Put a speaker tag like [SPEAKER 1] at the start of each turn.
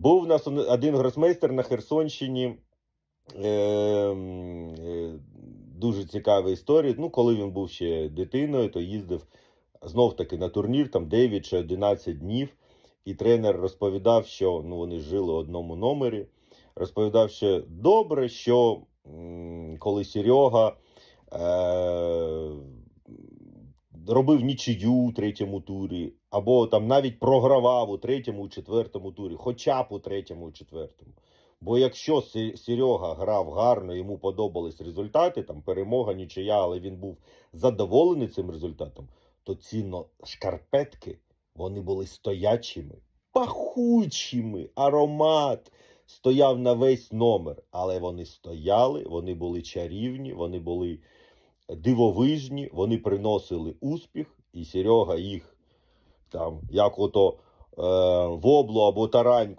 [SPEAKER 1] Був у нас один гросмейстер на Херсонщині. Е, е, дуже цікава історія. Ну, коли він був ще дитиною, то їздив знов таки на турнір, там 9 чи 11 днів. І тренер розповідав, що ну, вони жили в одному номері. Розповідав, що добре, що м, коли Серега е, робив нічию у третьому турі, або там навіть програвав у третьому, четвертому турі, хоча б у третьому, четвертому. Бо якщо Серега грав гарно, йому подобались результати, там перемога, нічия, але він був задоволений цим результатом, то ціно шкарпетки вони були стоячими, пахучими, аромат стояв на весь номер. Але вони стояли, вони були чарівні, вони були дивовижні, вони приносили успіх, і Серега їх там, як ото е, воблу або тарань